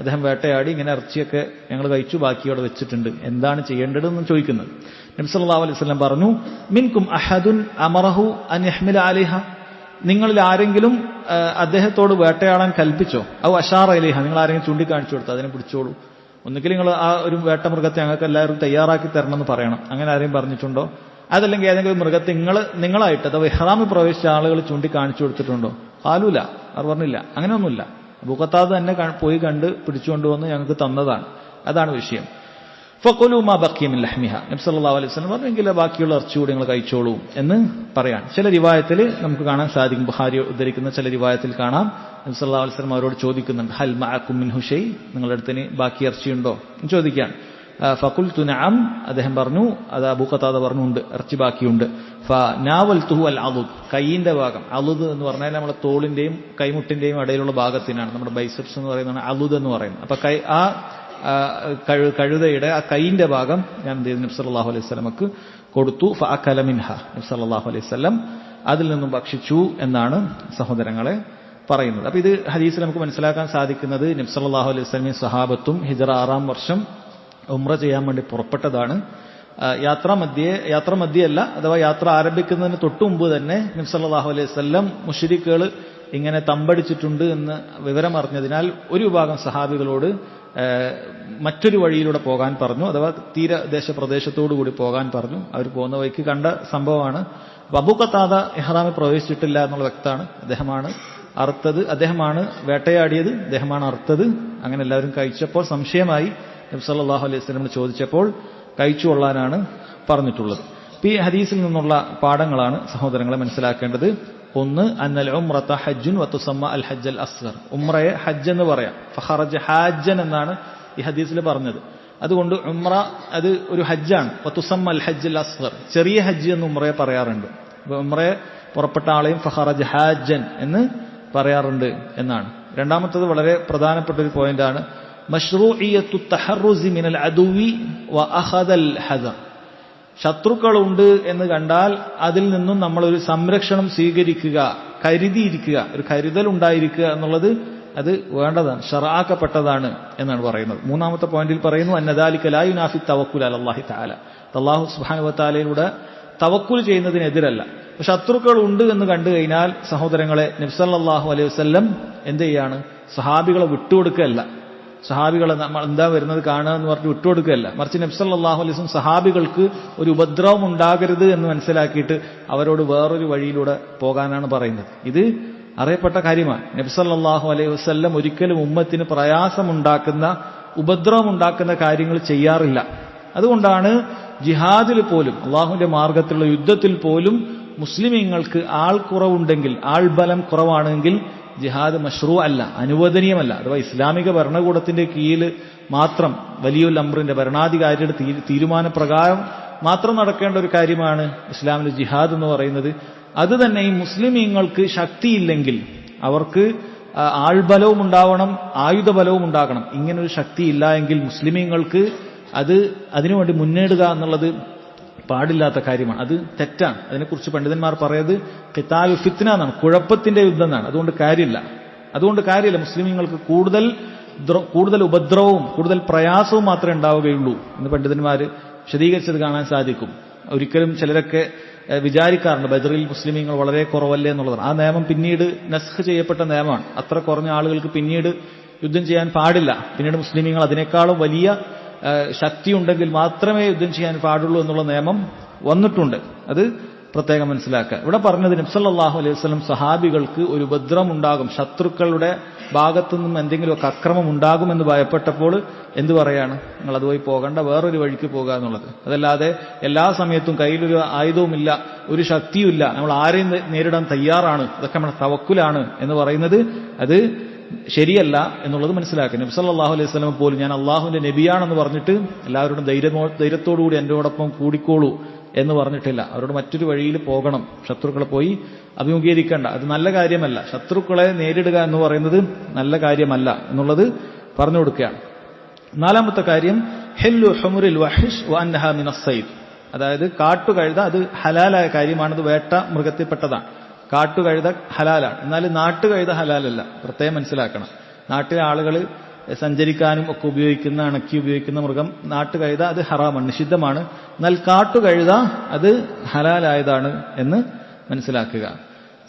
അദ്ദേഹം വേട്ടയാടി ഇങ്ങനെ ഇറച്ചിയൊക്കെ ഞങ്ങൾ കഴിച്ചു ബാക്കിയോടെ വെച്ചിട്ടുണ്ട്. എന്താണ് ചെയ്യേണ്ടതെന്ന് ചോദിക്കുന്നത്. നബ്സല്ലാഹു അലൈഹി വസ്ലം പറഞ്ഞു മിൻകും അഹദുൻ അമറഹു അൻ യഹ്മില അലിഹ. നിങ്ങളിൽ ആരെങ്കിലും അദ്ദേഹത്തോട് വേട്ടയാടാൻ കൽപ്പിച്ചോ? അവ അഷാർ നിങ്ങൾ ആരെങ്കിലും ചൂണ്ടിക്കാണിച്ചു കൊടുത്തു അതിനെ പിടിച്ചോളൂ. ഒന്നുകിൽ നിങ്ങൾ ആ ഒരു വേട്ടമൃഗത്തെ ഞങ്ങൾക്ക് എല്ലാവരും തയ്യാറാക്കി തരണം എന്ന് പറയണം. അങ്ങനെ ആരെയും പറഞ്ഞിട്ടുണ്ടോ? അതല്ലെങ്കിൽ ഏതെങ്കിലും മൃഗത്തെ നിങ്ങൾ നിങ്ങളായിട്ട് അഥവാ ഇഹ്റാമിൽ പ്രവേശിച്ച ആളുകൾ ചൂണ്ടിക്കാണിച്ചു കൊടുത്തിട്ടുണ്ടോ? ആലൂല അവർ പറഞ്ഞില്ല. അങ്ങനെയൊന്നുമില്ല. ബുക്കത്താത് തന്നെ പോയി കണ്ട് പിടിച്ചുകൊണ്ടുവന്ന് ഞങ്ങൾക്ക് തന്നതാണ്. അതാണ് വിഷയം. ഫക്കുലുമാ ബക്കിയം ലഹ്മിഹ. നബ്സല്ലാ അലൈഹി സ്വലം പറഞ്ഞെങ്കിൽ ബാക്കിയുള്ള ഇറച്ചി കൂടി നിങ്ങൾ കഴിച്ചോളൂ എന്ന് പറയാം ചില റിവായത്തിൽ നമുക്ക് കാണാൻ സാധിക്കും. ബുഹാരി ഉദ്ധരിക്കുന്ന ചില റിവായത്തിൽ കാണാം. നബ്സല്ലാ അലൈഹി സ്വലം അവരോട് ചോദിക്കുന്നുണ്ട് ഹൽ കുമ്മിൻ ഹുഷൈ? നിങ്ങളുടെ അടുത്തിന് ബാക്കി ഇറച്ചിയുണ്ടോ എന്ന് ചോദിക്കാൻ. ഫക്കുൽ തുനാം അദ്ദേഹം പറഞ്ഞു അത് അബൂഖത്താദ പറഞ്ഞുണ്ട് ഇറച്ചി ബാക്കിയുണ്ട്. ഫ നാവൽ തുഹു അൽ അലുദ് കൈയിന്റെ ഭാഗം. അലുദ് എന്ന് പറഞ്ഞാൽ നമ്മുടെ തോളിന്റെയും കൈമുട്ടിന്റെയും ഇടയിലുള്ള ഭാഗത്തിനാണ്. നമ്മുടെ ബൈസെപ്സ് എന്ന് പറയുന്നതാണ് അലുദ് എന്ന് പറയുന്നത്. അപ്പൊ കൈ ആ കഴുതയുടെ ആ കൈയിന്റെ ഭാഗം ഞാൻ എന്ത് ചെയ്തു? നബ്സല്ലാഹു അലൈഹി സ്വലമക്ക് കൊടുത്തു. ഫലമിൻഹ നബ്സല്ലാഹു അലൈഹി സ്വലം അതിൽ നിന്നും ഭക്ഷിച്ചു എന്നാണ് സഹോദരങ്ങളെ പറയുന്നത്. അപ്പൊ ഇത് ഹദീസിൽ നമുക്ക് മനസ്സിലാക്കാൻ സാധിക്കുന്നത് നബ്സല്ലാഹു അലൈഹി സ്വലമി സഹാബത്തും ഹിജറ ആറാം വർഷം ഉമ്ര ചെയ്യാൻ വേണ്ടി പുറപ്പെട്ടതാണ്. യാത്രാ മധ്യേ യാത്ര മധ്യയല്ല അഥവാ യാത്ര ആരംഭിക്കുന്നതിന് തൊട്ടു മുമ്പ് തന്നെ നബ്സല്ലാഹു അലൈഹി സ്വല്ലം മുഷിരിക്കുകൾ ഇങ്ങനെ തമ്പടിച്ചിട്ടുണ്ട് എന്ന് വിവരം അറിഞ്ഞതിനാൽ ഒരു വിഭാഗം സഹാബികളോട് മറ്റൊരു വഴിയിലൂടെ പോകാൻ പറഞ്ഞു അഥവാ തീരദേശ പ്രദേശത്തോടു കൂടി പോകാൻ പറഞ്ഞു. അവർ പോകുന്ന വഴിക്ക് കണ്ട സംഭവമാണ്. ബബു കത്താത എഹ്റാമിൽ പ്രവേശിച്ചിട്ടില്ല എന്നുള്ള വ്യക്തമാണ്. അദ്ദേഹമാണ് അറുത്തത്. അദ്ദേഹമാണ് വേട്ടയാടിയത്. അദ്ദേഹമാണ് അറുത്തത്. അങ്ങനെ എല്ലാവരും കഴിച്ചപ്പോൾ സംശയമായി നബ്സല്ലാഹു അലൈഹി സ്വലമിന് ചോദിച്ചപ്പോൾ കഴിച്ചു കൊള്ളാനാണ് പറഞ്ഞിട്ടുള്ളത്. ഈ ഹദീസിൽ നിന്നുള്ള പാഠങ്ങളാണ് സഹോദരങ്ങളെ മനസ്സിലാക്കേണ്ടത്. ഒന്ന് അന്നൽ ഉമ്രത്ത ഹജ്ജുൻ വത്തുസമ്മ അൽ ഹജ്ജൽ അസ്ഗർ. ഉമ്രയെ ഹജ്ജ് എന്ന് പറയാം. ഫഹറജ് ഹാജൻ എന്നാണ് ഈ ഹദീസിൽ പറഞ്ഞത്. അതുകൊണ്ട് ഉമ്ര അത് ഒരു ഹജ്ജാണ്. വത്തുസമ്മ അൽ ഹജ്ജൽ അസ്ഗർ. ചെറിയ ഹജ്ജ് എന്ന് ഉമ്രയെ പറയാറുണ്ട്. ഉമ്രയെ പുറപ്പെട്ട ആളെയും ഫഹറജ് ഹാജൻ എന്ന് പറയാറുണ്ട് എന്നാണ്. രണ്ടാമത്തത് വളരെ പ്രധാനപ്പെട്ട ഒരു പോയിന്റാണ് മഷ്റൂഇയത്തു തഹറുസി മിനൽ അദുവി വ അഹദൽ ഹദർ. ശത്രുക്കളുണ്ട് എന്ന് കണ്ടാൽ അതിൽ നിന്നും നമ്മൾ ഒരു സംരക്ഷണം സ്വീകരിക്കുക കരുതിയിരിക്കുക ഒരു കരുതൽ ഉണ്ടായിരിക്കുക എന്നുള്ളത് അത് വേണ്ടതാണ് ഷറാക്കപ്പെട്ടതാണ് എന്നാണ് പറയുന്നത്. മൂന്നാമത്തെ പോയിന്റിൽ പറയുന്നു അന്നദാലിക്കലായു നാഫി തവക്കുൽ അലല്ലാഹി താല അള്ളാഹു സുബാനുവത്താലയിലൂടെ തവക്കുൽ ചെയ്യുന്നതിനെതിരല്ല. ശത്രുക്കൾ ഉണ്ട് എന്ന് കണ്ടു കഴിഞ്ഞാൽ സഹോദരങ്ങളെ നബ്സല്ലാഹു അലൈഹി വസ്ല്ലം എന്ത് ചെയ്യാണ്? സഹാബികളെ വിട്ടുകൊടുക്കുകയല്ല. സഹാബികളെ നമ്മൾ എന്താ വരുന്നത് കാണുക എന്ന് പറഞ്ഞ് വിട്ടുകൊടുക്കുകയല്ല. മറിച്ച് നബ്സല്ലാഹു അലൈസും സഹാബികൾക്ക് ഒരു ഉപദ്രവം ഉണ്ടാകരുത് എന്ന് മനസ്സിലാക്കിയിട്ട് അവരോട് വേറൊരു വഴിയിലൂടെ പോകാനാണ് പറയുന്നത്. ഇത് അറിയപ്പെട്ട കാര്യമാണ്. നബ്സല്ലാഹു അലൈഹി വസ്ല്ലം ഒരിക്കലും ഉമ്മത്തിന് പ്രയാസമുണ്ടാക്കുന്ന ഉപദ്രവം ഉണ്ടാക്കുന്ന കാര്യങ്ങൾ ചെയ്യാറില്ല. അതുകൊണ്ടാണ് ജിഹാദിൽ പോലും അള്ളാഹുവിന്റെ മാർഗത്തിലുള്ള യുദ്ധത്തിൽ പോലും മുസ്ലിമീങ്ങൾക്ക് ആൾ കുറവുണ്ടെങ്കിൽ ആൾബലം കുറവാണെങ്കിൽ ജിഹാദ് മഷ്റൂ അല്ല അനുവദനീയമല്ല. അഥവാ ഇസ്ലാമിക ഭരണകൂടത്തിന്റെ കീഴിൽ മാത്രം വലിയൊരു അമ്രിന്റെ ഭരണാധികാരിയുടെ തീരുമാനപ്രകാരം മാത്രം നടക്കേണ്ട ഒരു കാര്യമാണ് ഇസ്ലാമിലെ ജിഹാദ് എന്ന് പറയുന്നത്. അത് തന്നെ ഈ മുസ്ലിമീങ്ങൾക്ക് ശക്തിയില്ലെങ്കിൽ അവർക്ക് ആൾബലവും ഉണ്ടാവണം ആയുധബലവും ഉണ്ടാകണം. ഇങ്ങനൊരു ശക്തി ഇല്ല എങ്കിൽ മുസ്ലിമീങ്ങൾക്ക് അത് അതിനുവേണ്ടി മുന്നേടുക എന്നുള്ളത് പാടില്ലാത്ത കാര്യമാണ്. അത് തെറ്റാണ്. അതിനെക്കുറിച്ച് പണ്ഡിതന്മാർ പറയുന്നത് കിതാബ് ഫിത്ന എന്നാണ്. കുഴപ്പത്തിന്റെ യുദ്ധം എന്നാണ്. അതുകൊണ്ട് കാര്യമില്ല. അതുകൊണ്ട് കാര്യമില്ല. മുസ്ലിമീങ്ങൾക്ക് കൂടുതൽ കൂടുതൽ ഉപദ്രവവും കൂടുതൽ പ്രയാസവും മാത്രമേ ഉണ്ടാവുകയുള്ളൂ എന്ന് പണ്ഡിതന്മാർ വിശദീകരിച്ചത് കാണാൻ സാധിക്കും. ഒരിക്കലും ചിലരൊക്കെ വിചാരിക്കാറുണ്ട് ബദറിൽ മുസ്ലിമീങ്ങൾ വളരെ കുറവല്ലേ എന്നുള്ളതാണ് ആ നിയമം പിന്നീട് നസ്ഖ് ചെയ്യപ്പെട്ട നിയമമാണ്. അത്ര കുറഞ്ഞ ആളുകൾക്ക് പിന്നീട് യുദ്ധം ചെയ്യാൻ പാടില്ല. പിന്നീട് മുസ്ലിമീങ്ങൾ അതിനേക്കാളും വലിയ ശക്തിയുണ്ടെങ്കിൽ മാത്രമേ യുദ്ധം ചെയ്യാൻ പാടുള്ളൂ എന്നുള്ള നിയമം വന്നിട്ടുണ്ട്. അത് പ്രത്യേകം മനസ്സിലാക്കുക. ഇവിടെ പറഞ്ഞത് നബ്സല്ലാഹു അലൈഹി വസ്ലം സഹാബികൾക്ക് ഒരു ഉപദ്രവം ഉണ്ടാകും ശത്രുക്കളുടെ ഭാഗത്തു നിന്നും എന്തെങ്കിലുമൊക്കെ അക്രമം ഉണ്ടാകുമെന്ന് ഭയപ്പെട്ടപ്പോൾ എന്ത് പറയാണ്? നിങ്ങൾ അതുപോയി പോകേണ്ട വേറൊരു വഴിക്ക് പോകുക എന്നുള്ളത്. അതല്ലാതെ എല്ലാ സമയത്തും കയ്യിലൊരു ആയുധവുമില്ല ഒരു ശക്തിയുമില്ല. നമ്മൾ ആരെയും നേരിടാൻ തയ്യാറാണ്. അതൊക്കെ നമ്മുടെ തവക്കുലാണ് എന്ന് പറയുന്നത്. അത് ശരിയല്ല എന്നുള്ളത് മനസ്സിലാക്കുക നബി സല്ലല്ലാഹു അലൈഹി സ്വലം പോലും ഞാൻ അള്ളാഹുവിന്റെ നബിയാണെന്ന് പറഞ്ഞിട്ട് എല്ലാവരോടും ധൈര്യമോ ധൈര്യത്തോടുകൂടി എന്നോടൊപ്പം കൂടിക്കോളൂ എന്ന് പറഞ്ഞിട്ടില്ല. അവരോട് മറ്റൊരു വഴിയിൽ പോകണം. ശത്രുക്കളെ പോയി അഭിമുഖീകരിക്കേണ്ട. അത് നല്ല കാര്യമല്ല. ശത്രുക്കളെ നേരിടുക എന്ന് പറയുന്നത് നല്ല കാര്യമല്ല എന്നുള്ളത് പറഞ്ഞു കൊടുക്കുകയാണ്. നാലാമത്തെ കാര്യം ഹെല്ലു ഹെമുറിൽ വഹിഷ് വഅന്നഹ മിനസ് സൈദ് അതായത് കാട്ടുകഴുത അത് ഹലാലായ കാര്യമാണത് വേട്ട മൃഗത്തിൽപ്പെട്ടതാണ് കാട്ടുകഴുത ഹലാലാണ്. എന്നാൽ നാട്ടുകഴുത ഹലാലല്ല. പ്രത്യേകം മനസ്സിലാക്കണം. നാട്ടിലെ ആളുകൾ സഞ്ചരിക്കാനും ഒക്കെ ഉപയോഗിക്കുന്ന അണക്കി ഉപയോഗിക്കുന്ന മൃഗം നാട്ടുകഴുത അത് ഹറാമാണ് നിഷിദ്ധമാണ്. എന്നാൽ കാട്ടുകഴുത അത് ഹലാലായതാണ് എന്ന് മനസ്സിലാക്കുക.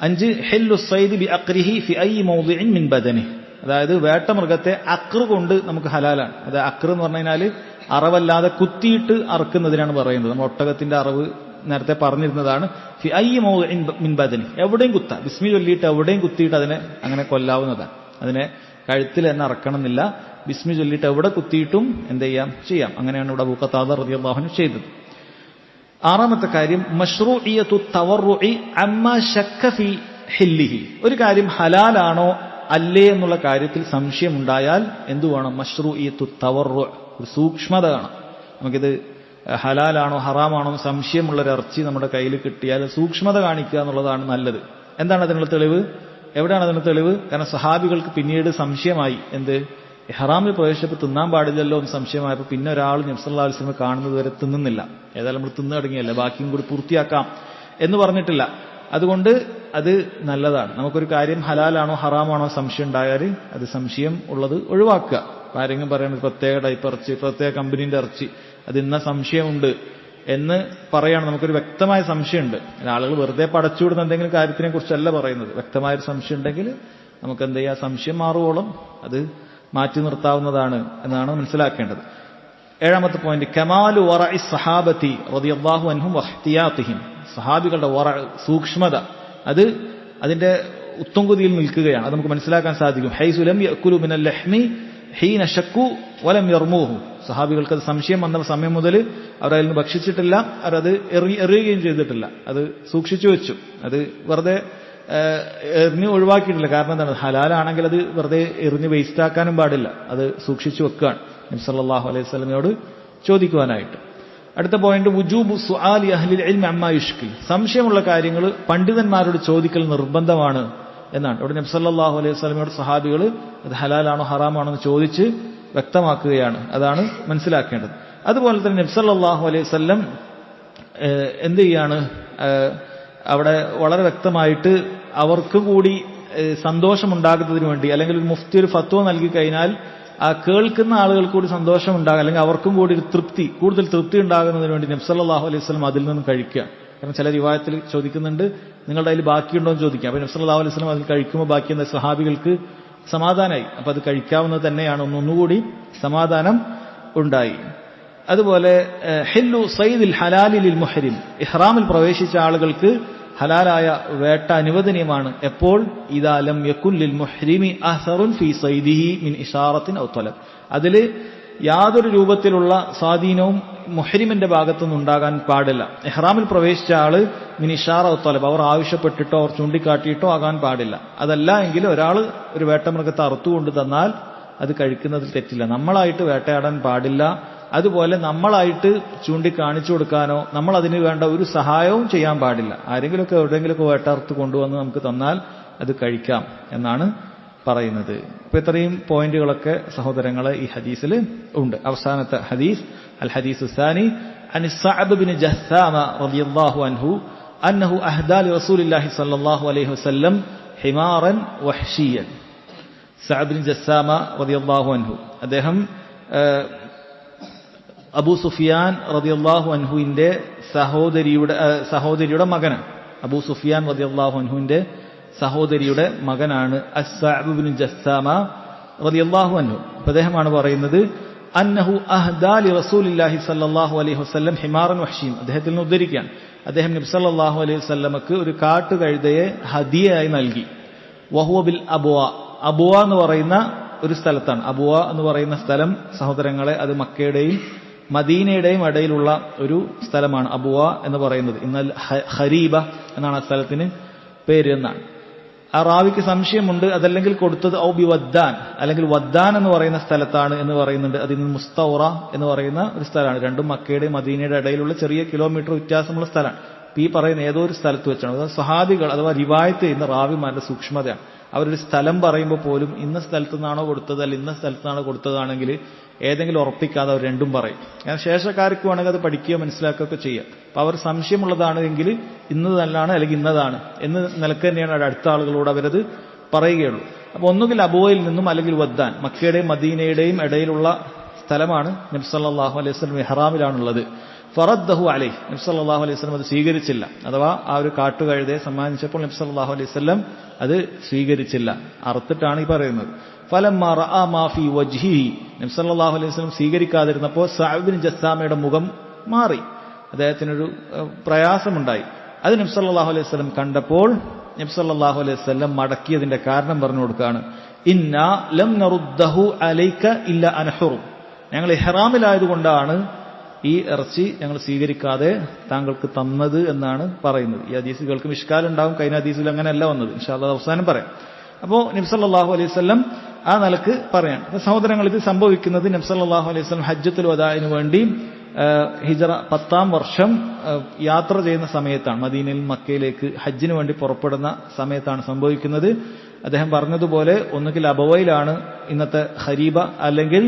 അഞ്ച് ഹെല്ലു സൈദ് ബി അക്രിഹി ഫി ഐ മൗദിൻ മിൻ ബദനി. അതായത് വേട്ടമൃഗത്തെ അക്ർ കൊണ്ട് നമുക്ക് ഹലാലാണ്. അത് അക്ർ എന്ന് പറഞ്ഞു കഴിഞ്ഞാൽ അറവല്ലാതെ കുത്തിയിട്ട് അറക്കുന്നതിനാണ് പറയുന്നത്. നമ്മൾ ഒട്ടകത്തിന്റെ അറവ് നേരത്തെ പറഞ്ഞിരുന്നതാണ് ഫി ഐ മൗദിഇൻ മിൻ ബദനി എവിടെയും കുത്താം. ബിസ്മി ചൊല്ലിയിട്ട് എവിടെയും കുത്തിയിട്ട് അതിനെ അങ്ങനെ കൊല്ലാവുന്നതാണ്. അതിനെ കഴുത്തിൽ തന്നെ അറക്കണമെന്നില്ല. ബിസ്മി ചൊല്ലിയിട്ട് എവിടെ കുത്തിയിട്ടും എന്ത് ചെയ്യാം? ചെയ്യാം. അങ്ങനെയാണ് ഇവിടെ ബൂക്കത്താദർ റളിയല്ലാഹു ചെയ്തത്. ആറാമത്തെ കാര്യം മഷ്റൂഇയത്തു തവർറുഇ അമ്മ ഷക്കഫി ഹില്ലിഹി. ഒരു കാര്യം ഹലാലാണോ അല്ലേ എന്നുള്ള കാര്യത്തിൽ സംശയമുണ്ടായാൽ എന്തു വേണം മഷ്റൂഇയത്തു തവറു സൂക്ഷ്മത കാണാം നമുക്കിത് ഹലാലാണോ ഹറാമാണോ സംശയമുള്ളൊരു ഇറച്ചി നമ്മുടെ കയ്യിൽ കിട്ടിയാൽ സൂക്ഷ്മത കാണിക്കുക എന്നുള്ളതാണ് നല്ലത്. എന്താണ് അതിനുള്ള തെളിവ്? എവിടെയാണ് അതിനുള്ള തെളിവ്? കാരണം സഹാബികൾക്ക് പിന്നീട് സംശയമായി. എന്ത്? ഹറാമിൽ പ്രവേശിച്ചപ്പോൾ തിന്നാൻ പാടില്ലല്ലോ എന്ന് സംശയമായപ്പോൾ പിന്നെ ഒരാൾ നബ്സല്ലാ വസ്ലമെ കാണുന്നത് വരെ തിന്നുന്നില്ല. ഏതായാലും നമ്മൾ തിന്നു തുടങ്ങിയല്ലേ? ബാക്കിയും കൂടി പൂർത്തിയാക്കാം എന്ന് പറഞ്ഞിട്ടില്ല. അതുകൊണ്ട് അത് നല്ലതാണ്. നമുക്കൊരു കാര്യം ഹലാലാണോ ഹറാമാണോ സംശയം ഉണ്ടായാൽ അത് സംശയം ഉള്ളത് ഒഴിവാക്കുക. ആരെങ്കിലും പറയുന്നത് പ്രത്യേക ടൈപ്പ് ഇറച്ചി പ്രത്യേക കമ്പനീന്റെ ഇറച്ചി. അത് ഇന്ന സംശയമുണ്ട് എന്ന് പറയാണ്. നമുക്കൊരു വ്യക്തമായ സംശയമുണ്ട്. ആളുകൾ വെറുതെ പടച്ചുവിടുന്ന എന്തെങ്കിലും കാര്യത്തിനെ കുറിച്ചല്ല പറയുന്നത്. വ്യക്തമായൊരു സംശയം ഉണ്ടെങ്കിൽ നമുക്ക് എന്ത് ചെയ്യാം സംശയം മാറുവോളം അത് മാറ്റി നിർത്താവുന്നതാണ് എന്നാണ് മനസ്സിലാക്കേണ്ടത്. ഏഴാമത്തെ പോയിന്റ് കമാലു വറ സഹാബത്തി റളിയല്ലാഹു അൻഹും വഹ്തിയാത്തിഹിം സഹാബികളുടെ വറ സൂക്ഷ്മത. അത് അതിന്റെ ഉത്തംകുതിയിൽ നിൽക്കുകയാണ്. അത് നമുക്ക് മനസ്സിലാക്കാൻ സാധിക്കും. ഹൈസുലം യക്കുലു മിനൽ ലഹ്മി ഹീന ഷക്കു വലം യർമൂഹു. സഹാബികൾക്ക് അത് സംശയം വന്ന സമയം മുതൽ അവർ അതിൽ നിന്ന് ഭക്ഷിച്ചിട്ടില്ല. അവരത് എറി എറിയുകയും ചെയ്തിട്ടില്ല. അത് സൂക്ഷിച്ചു വെച്ചു. അത് വെറുതെ എറിഞ്ഞ് ഒഴിവാക്കിയിട്ടില്ല. കാരണം എന്താണ്? ഹലാലാണെങ്കിൽ അത് വെറുതെ എറിഞ്ഞ് വേസ്റ്റ് ആക്കാനും പാടില്ല. അത് സൂക്ഷിച്ചു വെക്കുകയാണ്. നബി സല്ലല്ലാഹു അലൈഹി വസല്ലമയോട് ചോദിക്കുവാനായിട്ട്. അടുത്ത പോയിന്റ് സുആലി അഹ്ലിൽ അമ്മാ സംശയമുള്ള കാര്യങ്ങൾ പണ്ഡിതന്മാരോട് ചോദിക്കൽ നിർബന്ധമാണ്. എന്നാണ്. ഇവിടെ നബി സല്ലല്ലാഹു അലൈഹി സ്വലമിയുടെ സഹാബികൾ അത് ഹലാലാണോ ഹറാമാണോ എന്ന് ചോദിച്ച് വ്യക്തമാക്കുകയാണ്. അതാണ് മനസ്സിലാക്കേണ്ടത്. അതുപോലെ തന്നെ നബി സല്ലല്ലാഹു അലൈഹി സ്വല്ലം എന്ത് ചെയ്യാണ്? അവിടെ വളരെ വ്യക്തമായിട്ട് അവർക്ക് കൂടി സന്തോഷമുണ്ടാകുന്നതിന് വേണ്ടി അല്ലെങ്കിൽ ഒരു മുഫ്തി ഒരു ഫത്വ നൽകി കഴിഞ്ഞാൽ ആ കേൾക്കുന്ന ആളുകൾക്ക് കൂടി സന്തോഷം അല്ലെങ്കിൽ അവർക്കും കൂടി ഒരു തൃപ്തി കൂടുതൽ തൃപ്തി ഉണ്ടാകുന്നതിന് വേണ്ടി നബ്സല്ലാഹു അലൈഹി സ്വലം അതിൽ നിന്നും കഴിക്കുക. കാരണം ചില വിവാഹത്തിൽ ചോദിക്കുന്നുണ്ട് നിങ്ങളുടെ അതിൽ ബാക്കിയുണ്ടോ? എന്ന് ചോദിക്കാം. അപ്പൊ നബ്സല്ലാ അലൈഹി സ്വലം അതിൽ കഴിക്കുമ്പോൾ ബാക്കി എന്താ? സഹാബികൾക്ക് സമാധാനമായി അപ്പൊ അത് കഴിക്കാവുന്നത് തന്നെയാണ്. ഒന്നൊന്നുകൂടി സമാധാനം ഉണ്ടായി. അതുപോലെ ഹില്ലു സയ്യിദിൽ ഹലാലിൽ മുഹരിം. ഇഹ്റാമിൽ പ്രവേശിച്ച ആളുകൾക്ക് ഹലാലായ വേട്ട അനുവദനീയമാണ്. എപ്പോൾ? ഇതാലം യക്കുല്ലിൽ മുഹരിമി അഹറുൻ ഫി സൈദിഹി മിൻ ഇഷാറത്തിൻ ഔത്തലം അതിൽ യാതൊരു രൂപത്തിലുള്ള സ്വാധീനവും മുഹരിമിന്റെ ഭാഗത്തുനിന്ന് ഉണ്ടാകാൻ പാടില്ല. എഹ്റാമിൽ പ്രവേശിച്ച ആൾ മിൻ ഇഷാറ ഔത്തലബ് അവർ ആവശ്യപ്പെട്ടിട്ടോ അവർ ചൂണ്ടിക്കാട്ടിയിട്ടോ ആകാൻ പാടില്ല. അതല്ല എങ്കിൽ ഒരാൾ ഒരു വേട്ടമൃഗത്തെ അറുത്തുകൊണ്ട് തന്നാൽ അത് കഴിക്കുന്നതിൽ തെറ്റില്ല. നമ്മളായിട്ട് വേട്ടയാടാൻ പാടില്ല. അതുപോലെ നമ്മളായിട്ട് ചൂണ്ടിക്കാണിച്ചു കൊടുക്കാനോ നമ്മൾ അതിന് വേണ്ട ഒരു സഹായവും ചെയ്യാൻ പാടില്ല. ആരെങ്കിലുമൊക്കെ എവിടെയെങ്കിലുമൊക്കെ വേട്ടർത്ത് കൊണ്ടുവന്ന് നമുക്ക് തന്നാൽ അത് കഴിക്കാം എന്നാണ് പറയുന്നത് അപ്പൊ ഇത്രയും പോയിന്റുകളൊക്കെ സഹോദരങ്ങളെ ഈ ഹദീസിൽ ഉണ്ട് അവസാനത്തെ ഹദീസ് അൽ ഹദീസ് സാനി عن الصعب بن جثام رضي الله عنه أنه أهدى لرسول الله صلى الله عليه وسلم حمارا وحشيا സഅബ് ബിൻ ജസ്സാമ റളിയല്ലാഹു അൻഹു അദ്ദേഹം അബൂ സുഫിയാൻ റളിയല്ലാഹു അൻഹുവിന്റെ സഹോദരിയുടെ സഹോദരിയുടെ മകനാണ് അബൂ സുഫിയാൻ റളിയല്ലാഹു അൻഹുവിന്റെ സഹോദരിയുടെ മകനാണ് അസ്സഅബ് ബിൻ ജസ്സാമ റളിയല്ലാഹു അൻഹു. അദ്ദേഹമാണ് പറയുന്നത് അന്നഹു അഹ്ദാലി റസൂലില്ലാഹി സ്വല്ലല്ലാഹു അലൈഹി വസല്ലം ഹിമാറൻ വഹ്ഷീം അദ്ദേഹത്തിൽ നിന്ന് ഉദ്ധരിക്കുകയാണ്. അദ്ദേഹം നബി സല്ലല്ലാഹു അലൈഹി വസല്ലമക്ക് ഒരു കാട്ടു കാട്ടുകഴുതയെ ഹദിയയായി നൽകി. വഹുവ ബിൽ അബുവ. അബുവ എന്ന് പറയുന്ന ഒരു സ്ഥലത്താണ്. അബുവ എന്ന് പറയുന്ന സ്ഥലം സഹോദരങ്ങളെ അത് മക്കയുടെയും മദീനയുടെയും ഇടയിലുള്ള ഒരു സ്ഥലമാണ് അബുവ എന്ന് പറയുന്നത്. എന്നാൽ ഹരീബ എന്നാണ് ആ സ്ഥലത്തിന് പേര് എന്നാണ്. ആ റാവിക്ക് സംശയമുണ്ട് അതല്ലെങ്കിൽ കൊടുത്തത് ഔ ബി വദ്ദാൻ അല്ലെങ്കിൽ വദ്ദാൻ എന്ന് പറയുന്ന സ്ഥലത്താണ് എന്ന് പറയുന്നുണ്ട്. അതിൽ നിന്ന് മുസ്തൗറ എന്ന് പറയുന്ന ഒരു സ്ഥലമാണ്. രണ്ടും മക്കയുടെയും മദീനയുടെ ഇടയിലുള്ള ചെറിയ കിലോമീറ്റർ വ്യത്യാസമുള്ള സ്ഥലമാണ്. ഈ പറയുന്ന ഏതോ ഒരു സ്ഥലത്ത് വെച്ചാണ്. സഹാബികൾ അഥവാ റിവായത്ത് ചെയ്യുന്ന റാവിമാരുടെ സൂക്ഷ്മതയാണ്. അവരൊരു സ്ഥലം പറയുമ്പോൾ പോലും ഇന്ന സ്ഥലത്തു നിന്നാണോ കൊടുത്തത് അല്ല ഇന്ന സ്ഥലത്തു കൊടുത്തതാണെങ്കിൽ ഏതെങ്കിലും ഉറപ്പിക്കാതെ അവർ രണ്ടും പറയും. ഞാൻ ശേഷക്കാർക്ക് വേണമെങ്കിൽ അത് പഠിക്കുകയോ മനസ്സിലാക്കുകയൊക്കെ ചെയ്യാം. അപ്പൊ അവർ സംശയമുള്ളതാണ് എങ്കിൽ നല്ലതാണ് അല്ലെങ്കിൽ ഇന്നതാണ് എന്ന് നിലയ്ക്ക് തന്നെയാണ് അവിടെ അടുത്ത ആളുകളോട് അവരത് പറയുകയുള്ളൂ. അപ്പൊ ഒന്നുകിൽ അബുവയിൽ നിന്നും അല്ലെങ്കിൽ വദ്ദാൻ മക്കയുടെയും മദീനയുടെയും ഇടയിലുള്ള സ്ഥലമാണ് നബ്സല്ലാഹു അലൈഹി വസ്ലം മെഹ്റാമിലാണുള്ളത്. ഫറദ്ദഹു അലൈഹ്. നബ്സ് അള്ളാഹു അലൈഹി വസ്ലം അത് സ്വീകരിച്ചില്ല. അഥവാ ആ ഒരു കാട്ടുകഴുതയെ സമ്മാനിച്ചപ്പോൾ നബ്സ് അള്ളാഹു അലൈഹി വസ്ലം അത് സ്വീകരിച്ചില്ല. അറുത്തിട്ടാണ് ഈ പറയുന്നത്. മാഫി വജ്ഹി നബ്സല്ലാഹു അലൈഹി വസ്ലം സ്വീകരിക്കാതിരുന്നപ്പോൾ സാഹിബിൻ ജസ്സാമയുടെ മുഖം മാറി. അദ്ദേഹത്തിനൊരു പ്രയാസമുണ്ടായി. അത് നബ്സല്ലാഹു അലൈഹി വസ്ലം കണ്ടപ്പോൾ നബ്സല്ലാഹു അലൈഹി വസ്ലം മടക്കിയതിന്റെ കാരണം പറഞ്ഞു കൊടുക്കുകയാണ് ഇന്ന ലം നറുദ്ദഹു അലൈക്ക ഇല്ല അനഹുറും ഞങ്ങൾ ഇഹ്റാമിലായതുകൊണ്ടാണ് ഈ ഇറച്ചി ഞങ്ങൾ സ്വീകരിക്കാതെ താങ്കൾക്ക് തന്നത് എന്നാണ് പറയുന്നത്. ഈ ഹദീസുകൾക്ക് മിഷ്കാലുണ്ടാവും കഴിഞ്ഞ ഹദീസിൽ അങ്ങനെയല്ല വന്നത്. ഇൻഷാല്ല അവസാനം പറയാം. അപ്പോൾ നബ്സല്ലാഹു അലൈഹി സ്വല്ലം ആ നിലയ്ക്ക് പറയാണ്. സഹോദരങ്ങൾ ഇത് സംഭവിക്കുന്നത് നബ്സല്ലാഹു അലൈഹി സ്വലം ഹജ്ജത്തുൽ വദായിന് വേണ്ടി ഹിജറ പത്താം വർഷം യാത്ര ചെയ്യുന്ന സമയത്താണ് മദീനയിൽ മക്കയിലേക്ക് ഹജ്ജിന് വേണ്ടി പുറപ്പെടുന്ന സമയത്താണ് സംഭവിക്കുന്നത്. അദ്ദേഹം പറഞ്ഞതുപോലെ ഒന്നുകിൽ അബവയിലാണ് ഇന്നത്തെ ഹരീബ അല്ലെങ്കിൽ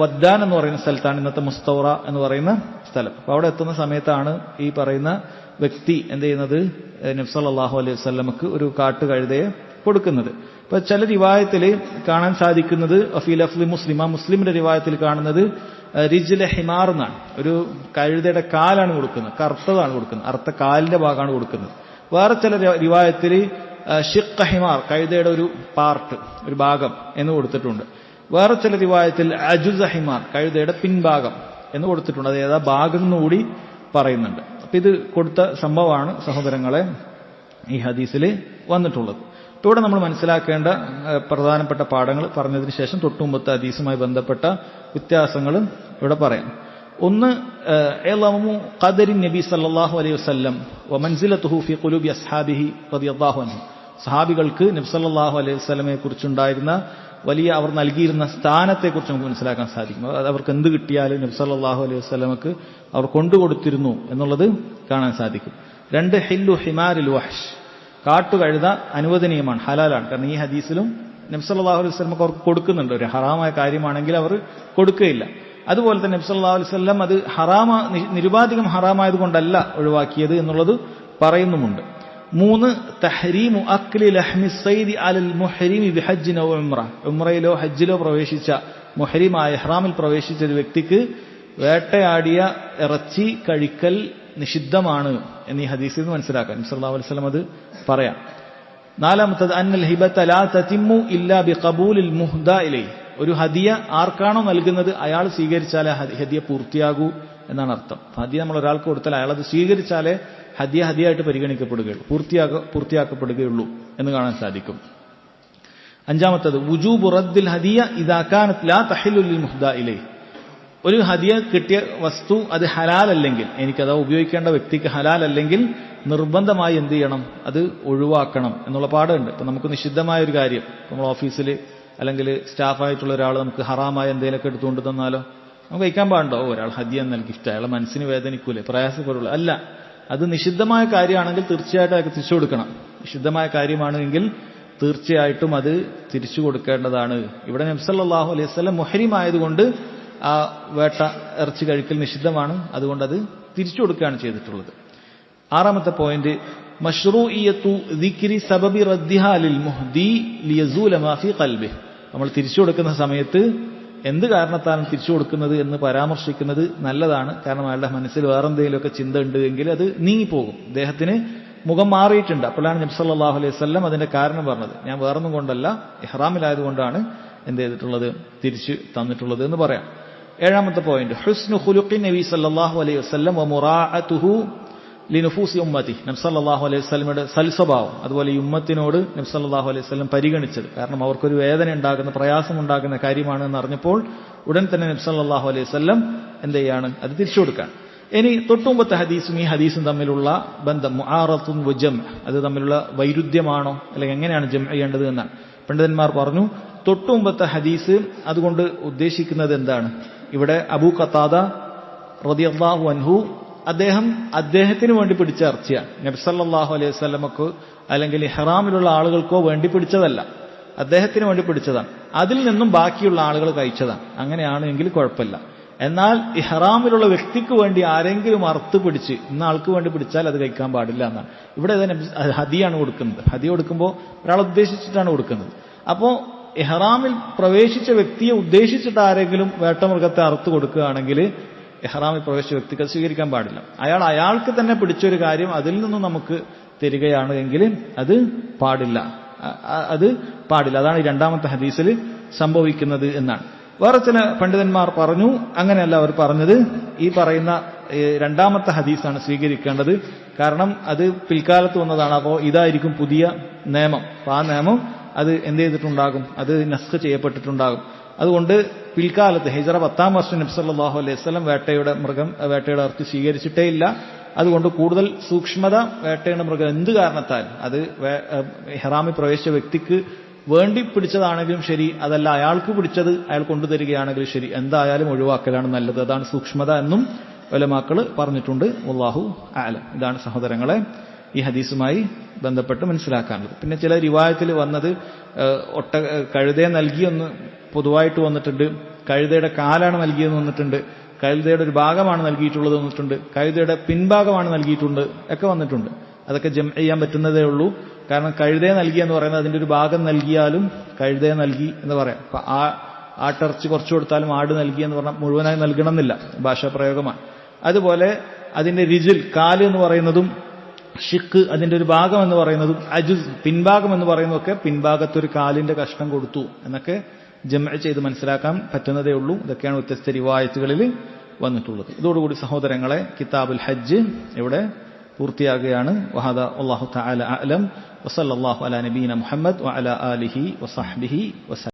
വദ്ദാൻ എന്ന് പറയുന്ന സ്ഥലത്താണ് ഇന്നത്തെ മുസ്തൗറ എന്ന് പറയുന്ന സ്ഥലം. അപ്പൊ അവിടെ എത്തുന്ന സമയത്താണ് ഈ പറയുന്ന വ്യക്തി എന്ത് ചെയ്യുന്നത്? നബ്സല്ലാഹു അലൈഹി വസ്ലമക്ക് ഒരു കാട്ടുകഴുതയെ കൊടുക്കുന്നത്. അപ്പൊ ചില റിവായത്തിൽ കാണാൻ സാധിക്കുന്നത് അഫീൽ അഫ്ലി മുസ്ലിം ആ മുസ്ലിമിന്റെ റിവായത്തിൽ കാണുന്നത് റിജിലെ ഹിമാർ എന്നാണ്. ഒരു കഴുതയുടെ കാലാണ് കൊടുക്കുന്നത് കറുത്തതാണ് കൊടുക്കുന്നത് അറുത്ത കാലിന്റെ ഭാഗമാണ് കൊടുക്കുന്നത്. വേറെ ചില റിവായത്തിൽ ഷിഖ് ഹിമാർ കഴുതയുടെ ഒരു പാർട്ട് ഒരു ഭാഗം എന്ന് കൊടുത്തിട്ടുണ്ട്. വേറെ ചില റിവായത്തിൽ അജുസ ഹിമാർ കഴുതയുടെ പിൻഭാഗം എന്ന് കൊടുത്തിട്ടുണ്ട്. അത് ഏതാ? ഭാഗം എന്നുകൂടി പറയുന്നുണ്ട്. അപ്പൊ ഇത് കൊടുത്ത സംഭവമാണ് സഹോദരങ്ങളെ ഈ ഹദീസിൽ വന്നിട്ടുള്ളത്. ഇവിടെ നമ്മൾ മനസ്സിലാക്കേണ്ട പ്രധാനപ്പെട്ട പാഠങ്ങൾ പറഞ്ഞതിന് ശേഷം തൊട്ടുമുമ്പത്തെ ഹദീസുമായി ബന്ധപ്പെട്ട വ്യത്യാസങ്ങളും ഇവിടെ പറയാം. ഒന്ന് ഖദരി നബി സല്ലല്ലാഹു അലൈഹി വസല്ലം വമൻസിലത്തുഹു ഫി കുലൂബി അസ്ഹാബിഹി റളിയല്ലാഹു അൻഹു. സഹാബികൾക്ക് നബി സല്ലാഹു അലൈഹി വസ്ലമെ കുറിച്ചുണ്ടായിരുന്ന വലിയ അവർ നൽകിയിരുന്ന സ്ഥാനത്തെക്കുറിച്ച് നമുക്ക് മനസ്സിലാക്കാൻ സാധിക്കും. അവർക്ക് എന്ത് കിട്ടിയാലും നബി സല്ലാഹു അലൈഹി വസ്ലമക്ക് അവർ കൊണ്ടുകൊടുത്തിരുന്നു എന്നുള്ളത് കാണാൻ സാധിക്കും. രണ്ട് ഹില്ലു ഹിമാരിൽ വഹഷ്. കാട്ടുകഴുത അനുവദനീയമാണ് ഹലാലാണ്. കാരണം ഈ ഹദീസിലും നബ്സല്ലാഹു അലൈഹി വസ്ലമക്ക് അവർക്ക് കൊടുക്കുന്നുണ്ട്. ഒരു ഹറാമായ കാര്യമാണെങ്കിൽ അവർ കൊടുക്കുകയില്ല. അതുപോലെ തന്നെ അലൈഹി സ്വല്ലം അത് ഹറാമ നിരുപാധികം ഹറാമായതുകൊണ്ടല്ല ഒഴിവാക്കിയത് എന്നുള്ളത് പറയുന്നുമുണ്ട്. മൂന്ന് തഹരീമു അക്ലി ലഹ്മി സൈദി അലൽ മുഹരീമി ബിഹജ്ജിനോ ഉമ്ര ഉമ്രയിലോ ഹജ്ജിലോ പ്രവേശിച്ച മുഹരിമായ ഇഹ്റാമിൽ പ്രവേശിച്ച ഒരു വ്യക്തിക്ക് വേട്ടയാടിയ ഇറച്ചി കഴിക്കൽ നിഷിദ്ധമാണ് എന്നീ ഹദീസിൽ നിന്ന് മനസ്സിലാക്കാം. അലൈഹി വസല്ലം അത് പറയാം. നാലാമത്തത് അന്നൽ ഹിബത്ത ലാ തതിമ്മു ഇല്ലാ ബിഖബൂലിൽ മുഹ്ദ ഇലൈ ഒരു ഹദിയ ആർക്കാണോ നൽകുന്നത് അയാൾ സ്വീകരിച്ചാലേ ഹദിയ പൂർത്തിയാകൂ എന്നാണ് അർത്ഥം. ഹദിയ നമ്മൾ ഒരാൾക്ക് കൊടുത്താൽ അയാൾ അത് സ്വീകരിച്ചാലേ ഹദിയ ഹദിയായിട്ട് പരിഗണിക്കപ്പെടുകയുള്ളൂ. പൂർത്തിയാക പൂർത്തിയാക്കപ്പെടുകയുള്ളൂ എന്ന് കാണാൻ സാധിക്കും. അഞ്ചാമത്തത് വുജൂബ് റദ്ദിൽ ഹദിയ ഇതാക്കാനത്ത് ലാ മുഹ്ദ ഇലൈ ഒരു ഹദിയ കിട്ടിയ വസ്തു അത് ഹലാലല്ലെങ്കിൽ എനിക്കത് ഉപയോഗിക്കേണ്ട വ്യക്തിക്ക് ഹലാലല്ലെങ്കിൽ നിർബന്ധമായി എന്ത് ചെയ്യണം? അത് ഒഴിവാക്കണം എന്നുള്ള പാടുണ്ട് ഇപ്പം നമുക്ക് നിഷിദ്ധമായ ഒരു കാര്യം നമ്മൾ ഓഫീസിൽ അല്ലെങ്കിൽ സ്റ്റാഫായിട്ടുള്ള ഒരാൾ നമുക്ക് ഹറാമായ എന്തെങ്കിലുമൊക്കെ എടുത്തുകൊണ്ട് തന്നാലോ? നമുക്ക് കഴിക്കാൻ പാടുണ്ടോ? ഒരാൾ ഹദ്യ എന്നാൽ ഗിഫ്റ്റ് അയാളെ മനസ്സിന് വേദനിക്കൂലേ? പ്രയാസപ്പെടുള്ളൂ. അല്ല അത് നിഷിദ്ധമായ കാര്യമാണെങ്കിൽ തീർച്ചയായിട്ടും അയാൾക്ക് തിരിച്ചു കൊടുക്കണം. നിഷിദ്ധമായ കാര്യമാണെങ്കിൽ തീർച്ചയായിട്ടും അത് തിരിച്ചു കൊടുക്കേണ്ടതാണ്. ഇവിടെ നബ്സല്ലാഹു അലൈഹി സ്വലം മുഹരിമായതുകൊണ്ട് ആ വേട്ട ഇറച്ചി കഴിക്കൽ നിഷിദ്ധമാണ്. അതുകൊണ്ട് അത് തിരിച്ചു കൊടുക്കുകയാണ് ചെയ്തിട്ടുള്ളത്. ആറാമത്തെ പോയിന്റ് മഷ്റൂഇയത്തു ദിക്രി സബബി റദ്ദിഹാലിൽ മുഹ്ദി ലിയസൂലമാഫി ഖൽബിഹി. നമ്മൾ തിരിച്ചു കൊടുക്കുന്ന സമയത്ത് എന്ത് കാരണത്താലും തിരിച്ചു കൊടുക്കുന്നത് എന്ന് പരാമർശിക്കുന്നത് നല്ലതാണ്. കാരണം അയാളുടെ മനസ്സിൽ വേറെന്തെങ്കിലുമൊക്കെ ചിന്ത ഉണ്ടെങ്കിൽ അത് നീങ്ങിപ്പോകും. അദ്ദേഹത്തിന് മുഖം മാറിയിട്ടുണ്ട്. അപ്പോഴാണ് നബ്സല്ലാഹു അലൈഹി വല്ലം അതിന്റെ കാരണം പറഞ്ഞത്. ഞാൻ വേറൊന്നും കൊണ്ടല്ല ഇഹ്റാമിലായതുകൊണ്ടാണ് എന്ത് ചെയ്തിട്ടുള്ളത് തിരിച്ചു തന്നിട്ടുള്ളത് എന്ന് പറയാം. ഏഴാമത്തെ പോയിന്റ് ഹുസ്നു ഖുലുഖി നബി സല്ലാഹു അലൈഹി വസല്ലം വ മുറാഅതുഹു ലിനുഫൂസി ഉമ്മത്തി നബ്സല്ലാഹു അലൈഹി സ്വലമയുടെ സൽസ്വഭാവം. അതുപോലെ ഈ ഉമ്മത്തിനോട് നബ്സല്ലാഹു അലൈഹി സ്വലം പരിഗണിച്ചത്. കാരണം അവർക്കൊരു വേദന ഉണ്ടാകുന്ന പ്രയാസം ഉണ്ടാകുന്ന കാര്യമാണ് എന്ന് അറിഞ്ഞപ്പോൾ ഉടൻ തന്നെ നബ്സല്ലാഹു അലൈഹി സ്വലം എന്ത് ചെയ്യാണ്? അത് തിരിച്ചു കൊടുക്കാൻ. ഇനി തൊട്ടുമുമ്പത്തെ ഹദീസും ഈ ഹദീസും തമ്മിലുള്ള ബന്ധം ആറത്തും വജം അത് തമ്മിലുള്ള വൈരുദ്ധ്യമാണോ? അല്ലെങ്കിൽ എങ്ങനെയാണ് ജം ചെയ്യേണ്ടത് എന്നാണ് പണ്ഡിതന്മാർ പറഞ്ഞു. തൊട്ടുമുമ്പത്തെ ഹദീസ് അതുകൊണ്ട് ഉദ്ദേശിക്കുന്നത് എന്താണ്? ഇവിടെ അബൂ റതി റളിയല്ലാഹു അൻഹു അദ്ദേഹം അദ്ദേഹത്തിന് വേണ്ടി പിടിച്ച ഇറച്ചിയാണ് നബ്സല്ലാഹു അലൈഹി സ്വലമക്കോ അല്ലെങ്കിൽ ഇഹ്റാമിലുള്ള ആളുകൾക്കോ വേണ്ടി പിടിച്ചതല്ല. അദ്ദേഹത്തിന് വേണ്ടി പിടിച്ചതാണ്. അതിൽ നിന്നും ബാക്കിയുള്ള ആളുകൾ കഴിച്ചതാണ്. അങ്ങനെയാണെങ്കിൽ കുഴപ്പമില്ല. എന്നാൽ ഇഹ്റാമിലുള്ള വ്യക്തിക്ക് വേണ്ടി ആരെങ്കിലും അറുത്ത് പിടിച്ച് ഇന്ന ആൾക്ക് വേണ്ടി പിടിച്ചാൽ അത് കഴിക്കാൻ പാടില്ല എന്നാണ്. ഇവിടെ ഹദിയാണ് കൊടുക്കുന്നത്. ഹതി കൊടുക്കുമ്പോൾ ഒരാൾ ഉദ്ദേശിച്ചിട്ടാണ് കൊടുക്കുന്നത്. അപ്പോൾ ഇഹ്റാമിൽ പ്രവേശിച്ച വ്യക്തിയെ ഉദ്ദേശിച്ചിട്ട് ആരെങ്കിലും വേട്ടമൃഗത്തെ അറുത്ത് കൊടുക്കുകയാണെങ്കിൽ ഇഹ്റാമിൽ പ്രവേശിച്ച വ്യക്തികൾ സ്വീകരിക്കാൻ പാടില്ല. അയാൾ അയാൾക്ക് തന്നെ പിടിച്ചൊരു കാര്യം അതിൽ നിന്നും നമുക്ക് തരികയാണ് എങ്കിൽ അത് പാടില്ല. അത് പാടില്ല. അതാണ് ഈ രണ്ടാമത്തെ ഹദീസിൽ സംഭവിക്കുന്നത് എന്നാണ്. വേറെ ചില പണ്ഡിതന്മാർ പറഞ്ഞു അങ്ങനെയല്ല അവർ പറഞ്ഞത് ഈ പറയുന്ന രണ്ടാമത്തെ ഹദീസാണ് സ്വീകരിക്കേണ്ടത്. കാരണം അത് പിൽക്കാലത്ത് വന്നതാണ്. അപ്പോൾ ഇതായിരിക്കും പുതിയ നിയമം. അപ്പോൾ ആ നിയമം അത് എന്ത് ചെയ്തിട്ടുണ്ടാകും? അത് നസ്ക് ചെയ്യപ്പെട്ടിട്ടുണ്ടാകും. അതുകൊണ്ട് പിൽക്കാലത്ത് ഹിജറ പത്താം വർഷം നബ്സല്ലാഹു അലൈഹി സ്വലം വേട്ടയുടെ മൃഗം വേട്ടയുടെ അർത്ഥം സ്വീകരിച്ചിട്ടേ ഇല്ല അതുകൊണ്ട് കൂടുതൽ സൂക്ഷ്മത വേട്ടയുടെ മൃഗം എന്ത് കാരണത്താൽ? അത് ഹെറാമി പ്രവേശിച്ച വ്യക്തിക്ക് വേണ്ടി പിടിച്ചതാണെങ്കിലും ശരി അതല്ല അയാൾക്ക് പിടിച്ചത് അയാൾ കൊണ്ടുതരികയാണെങ്കിലും ശരി. എന്തായാലും ഒഴിവാക്കലാണ് നല്ലത്. അതാണ് സൂക്ഷ്മത എന്നും വലമാക്കൾ പറഞ്ഞിട്ടുണ്ട്. വല്ലാഹു ആലം ഇതാണ് സഹോദരങ്ങളെ ഈ ഹദീസുമായി ബന്ധപ്പെട്ട് മനസ്സിലാക്കാനുള്ളത്. പിന്നെ ചില റിവായത്തിൽ വന്നത് ഒട്ട കഴുതേ നൽകിയെന്ന് പൊതുവായിട്ട് വന്നിട്ടുണ്ട്. കഴുതയുടെ കാലാണ് നൽകിയെന്ന് വന്നിട്ടുണ്ട്. കഴുതയുടെ ഒരു ഭാഗമാണ് നൽകിയിട്ടുള്ളത് വന്നിട്ടുണ്ട്. കഴുതയുടെ പിൻഭാഗമാണ് നൽകിയിട്ടുണ്ട് ഒക്കെ വന്നിട്ടുണ്ട്. അതൊക്കെ ജം ചെയ്യാൻ പറ്റുന്നതേ ഉള്ളൂ. കാരണം കഴുതയെ നൽകി എന്ന് പറയുന്നത് അതിന്റെ ഒരു ഭാഗം നൽകിയാലും കഴുതയെ നൽകി എന്ന് പറയാം. അപ്പൊ ആ ആ ആട്ടിറച്ചി കുറച്ചു കൊടുത്താലും ആട് നൽകി എന്ന് പറഞ്ഞാൽ മുഴുവനായി നൽകണം എന്നില്ല ഭാഷാപ്രയോഗമാണ് അതുപോലെ അതിന്റെ രിജിൽ കാൽ എന്ന് പറയുന്നതും ഷിക്ക് അതിന്റെ ഒരു ഭാഗം എന്ന് പറയുന്നതും അജുസ് പിൻഭാഗം എന്ന് പറയുന്നതൊക്കെ പിൻഭാഗത്തൊരു കാലിന്റെ കഷ്ണം കൊടുത്തു എന്നൊക്കെ ജമ ചെയ്ത് മനസ്സിലാക്കാൻ പറ്റുന്നതേ ഉള്ളൂ. ഇതൊക്കെയാണ് വ്യത്യസ്ത റിവായത്തുകളിൽ വന്നിട്ടുള്ളത്. ഇതോടുകൂടി സഹോദരങ്ങളെ കിതാബുൽ ഹജ്ജ് ഇവിടെ പൂർത്തിയാകുകയാണ്. വഹദ അള്ളാഹു തആല അലം വസല്ലല്ലാഹു അലാ നബീന മുഹമ്മദ് വഅലാ ആലിഹി വസഹ്ബിഹി വസല്ലം.